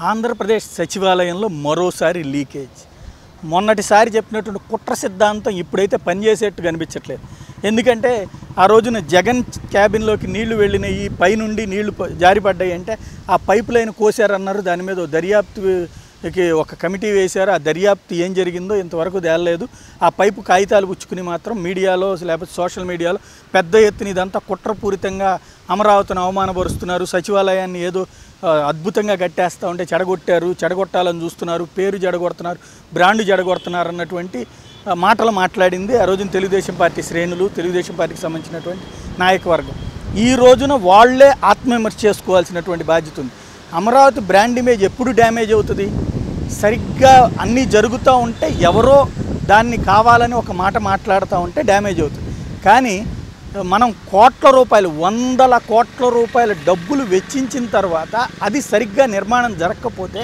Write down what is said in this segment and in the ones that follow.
ఆంధ్రప్రదేశ్ సచివాలయంలో మరోసారి లీకేజ్. మొన్నటిసారి చెప్పినటువంటి కుట్ర సిద్ధాంతం ఇప్పుడైతే పనిచేసేట్టు కనిపించట్లేదు. ఎందుకంటే ఆ రోజున జగన్ క్యాబిన్లోకి నీళ్ళు వెళ్ళినాయి పైనుండి నీళ్ళు జారిపడ్డాయి అంటే ఆ పైప్ లైన్ కోసారన్నారు దాని మీద దర్యాప్తుకి ఒక కమిటీ వేశారు. ఆ దర్యాప్తు ఏం జరిగిందో ఇంతవరకు తేలలేదు. ఆ పైపు కాగితాలు పుచ్చుకుని మాత్రం మీడియాలో లేకపోతే సోషల్ మీడియాలో పెద్ద ఎత్తున ఇదంతా కుట్రపూరితంగా అమరావతిని అవమానపరుస్తున్నారు సచివాలయాన్ని ఏదో అద్భుతంగా కట్టేస్తూ ఉంటే చెడగొట్టారు చెడగొట్టాలని చూస్తున్నారు పేరు జడగొడుతున్నారు బ్రాండ్ జడగొడుతున్నారు అన్నటువంటి మాటలు మాట్లాడింది ఆ రోజున తెలుగుదేశం పార్టీ శ్రేణులు తెలుగుదేశం పార్టీకి సంబంధించినటువంటి నాయకవర్గం. ఈ రోజున వాళ్ళే ఆత్మవిమర్శ చేసుకోవాల్సినటువంటి బాధ్యత ఉంది. అమరావతి బ్రాండ్ ఇమేజ్ ఎప్పుడు డ్యామేజ్ అవుతుంది? సరిగ్గా అన్నీ జరుగుతూ ఉంటే ఎవరో దాన్ని కావాలని ఒక మాట మాట్లాడుతూ ఉంటే డ్యామేజ్ అవుతుంది. కానీ మనం కోట్ల రూపాయలు వందల కోట్ల రూపాయల డబ్బులు వెచ్చించిన తర్వాత అది సరిగ్గా నిర్మాణం జరగకపోతే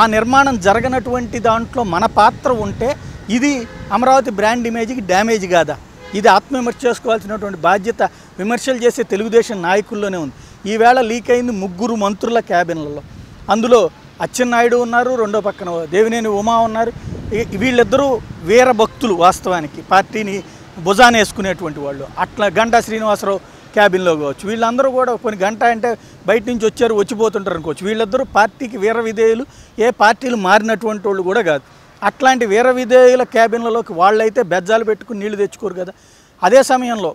ఆ నిర్మాణం జరగనటువంటి దాంట్లో మన పాత్ర ఉంటే ఇది అమరావతి బ్రాండ్ ఇమేజ్కి డ్యామేజ్ కాదా? ఇది ఆత్మవిమర్శ చేసుకోవాల్సినటువంటి బాధ్యత విమర్శలు చేసే తెలుగుదేశం నాయకుల్లోనే ఉంది. ఈవేళ లీక్ అయింది ముగ్గురు మంత్రుల క్యాబిన్లలో. అందులో అచ్చెన్నాయుడు ఉన్నారు రెండో పక్కన దేవినేని ఉమా ఉన్నారు. వీళ్ళిద్దరూ వీర భక్తులు వాస్తవానికి. పార్టీని భుజాన వేసుకునేటువంటి వాళ్ళు. అట్లా గంటా శ్రీనివాసరావు క్యాబిన్లో కావచ్చు. వీళ్ళందరూ కూడా కొన్ని గంట అంటే బయట నుంచి వచ్చారు వచ్చిపోతుంటారు అనుకోవచ్చు. వీళ్ళిద్దరూ పార్టీకి వీర విధేయులు. ఏ పార్టీలు మారినటువంటి వాళ్ళు కూడా కాదు. అట్లాంటి వీర విధేయుల క్యాబిన్లలోకి వాళ్ళైతే బెజ్జాలు పెట్టుకుని నీళ్ళు తెచ్చుకోరు కదా. అదే సమయంలో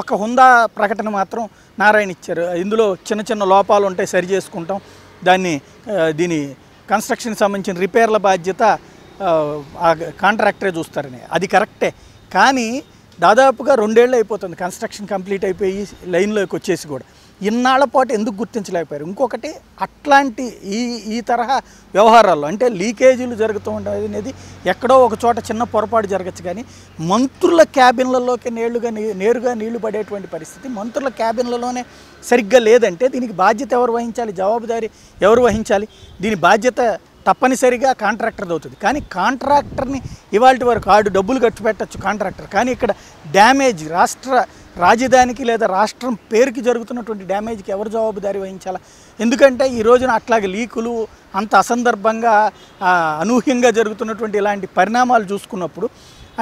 ఒక హుందా ప్రకటన మాత్రం నారాయణ ఇచ్చారు. ఇందులో చిన్న చిన్న లోపాలు ఉంటాయి సరి చేసుకుంటాం. దాన్ని దీని కన్స్ట్రక్షన్కి సంబంధించిన రిపేర్ల బాధ్యత కాంట్రాక్టరే చూస్తారని. అది కరెక్టే. కానీ దాదాపుగా రెండేళ్ళు అయిపోతుంది. కన్స్ట్రక్షన్ కంప్లీట్ అయిపోయి లైన్లోకి వచ్చేసి కూడా. ఇన్నాళ్ళ పాటు ఎందుకు గుర్తించలేకపోయారు? ఇంకొకటి అట్లాంటి ఈ ఈ తరహా వ్యవహారాల్లో అంటే లీకేజీలు జరుగుతూ ఉండేది అనేది ఎక్కడో ఒక చోట చిన్న పొరపాటు జరగచ్చు కానీ మంత్రుల క్యాబిన్లలోకి నేళ్ళుగా నేరుగా నీళ్ళు పడేటువంటి పరిస్థితి మంత్రుల క్యాబిన్లలోనే సరిగ్గా లేదంటే దీనికి బాధ్యత ఎవరు వహించాలి? జవాబుదారీ ఎవరు వహించాలి? దీని బాధ్యత తప్పనిసరిగా కాంట్రాక్టర్ది అవుతుంది. కానీ కాంట్రాక్టర్ని ఇవాళ వరకు ఆడు డబ్బులు ఖర్చు పెట్టచ్చు కాంట్రాక్టర్. కానీ ఇక్కడ డ్యామేజ్ రాష్ట్ర రాజధానికి లేదా రాష్ట్రం పేరుకి జరుగుతున్నటువంటి డ్యామేజ్కి ఎవరు జవాబుదారి వహించాలా? ఎందుకంటే ఈ రోజున అట్లాగే లీకులు అంత అసందర్భంగా అనూహ్యంగా జరుగుతున్నటువంటి ఇలాంటి పరిణామాలు చూసుకున్నప్పుడు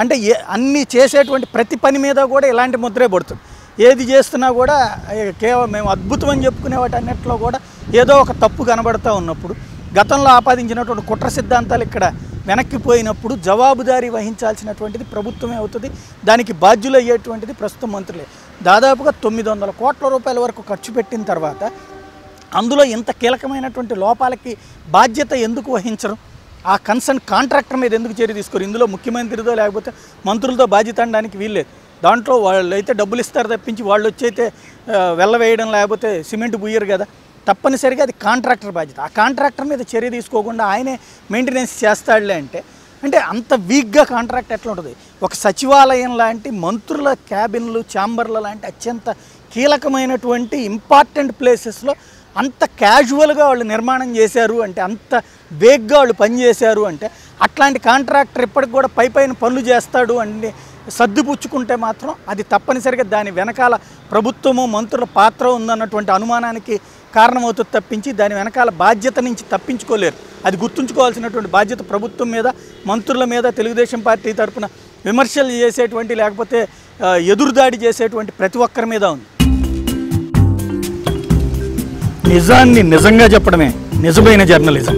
అంటే ఏ అన్నీ చేసేటువంటి ప్రతి పని మీద కూడా ఇలాంటి ముద్రే పడుతుంది. ఏది చేస్తున్నా కూడా కేవలం మేము అద్భుతం అని చెప్పుకునే వాటి అన్నిట్లో కూడా ఏదో ఒక తప్పు కనబడుతూ ఉన్నప్పుడు గతంలో ఆపాదించినటువంటి కుట్ర సిద్ధాంతాలు ఇక్కడ వెనక్కిపోయినప్పుడు జవాబుదారీ వహించాల్సినటువంటిది ప్రభుత్వమే అవుతుంది. దానికి బాధ్యులు అయ్యేటువంటిది ప్రస్తుతం మంత్రులే. దాదాపుగా తొమ్మిది వందల కోట్ల రూపాయల వరకు ఖర్చు పెట్టిన తర్వాత అందులో ఇంత కీలకమైనటువంటి లోపాలకి బాధ్యత ఎందుకు వహించరు? ఆ కన్సర్న్ కాంట్రాక్టర్ మీద ఎందుకు చర్య తీసుకోరు? ఇందులో ముఖ్యమంత్రితో లేకపోతే మంత్రులతో బాధ్యత అనడానికి వీల్లేదు. దాంట్లో వాళ్ళు అయితే డబ్బులు ఇస్తారు తప్పించి వాళ్ళు వచ్చి అయితే వెళ్ళవేయడం లేకపోతే సిమెంట్ బుయ్యరు కదా. తప్పనిసరిగా అది కాంట్రాక్టర్ బాధ్యత. ఆ కాంట్రాక్టర్ మీద చర్య తీసుకోకుండా ఆయనే మెయింటెనెన్స్ చేస్తాడులే అంటే అంటే అంత వీక్గా కాంట్రాక్ట్ ఎట్లా ఉంటుంది? ఒక సచివాలయం లాంటి మంత్రుల క్యాబిన్లు ఛాంబర్ల లాంటి అత్యంత కీలకమైనటువంటి ఇంపార్టెంట్ ప్లేసెస్లో అంత క్యాజువల్గా వాళ్ళు నిర్మాణం చేశారు అంటే అంత వేగ్గా వాళ్ళు పనిచేశారు అంటే అట్లాంటి కాంట్రాక్టర్ ఇప్పటికి కూడా పై పైన పనులు చేస్తాడు అంటే సర్దిపుచ్చుకుంటే మాత్రం అది తప్పనిసరిగా దాని వెనకాల ప్రభుత్వము మంత్రుల పాత్ర ఉందన్నటువంటి అనుమానానికి కారణమవుతుంది తప్పించి దాని వెనకాల బాధ్యత నుంచి తప్పించుకోలేరు. అది గుర్తుంచుకోవాల్సినటువంటి బాధ్యత ప్రభుత్వం మీద మంత్రుల మీద తెలుగుదేశం పార్టీ తరఫున విమర్శలు చేసేటువంటి లేకపోతే ఎదురుదాడి చేసేటువంటి ప్రతి ఒక్కరి మీద ఉంది. నిజాన్ని నిజంగా చెప్పడమే నిజమైన జర్నలిజం.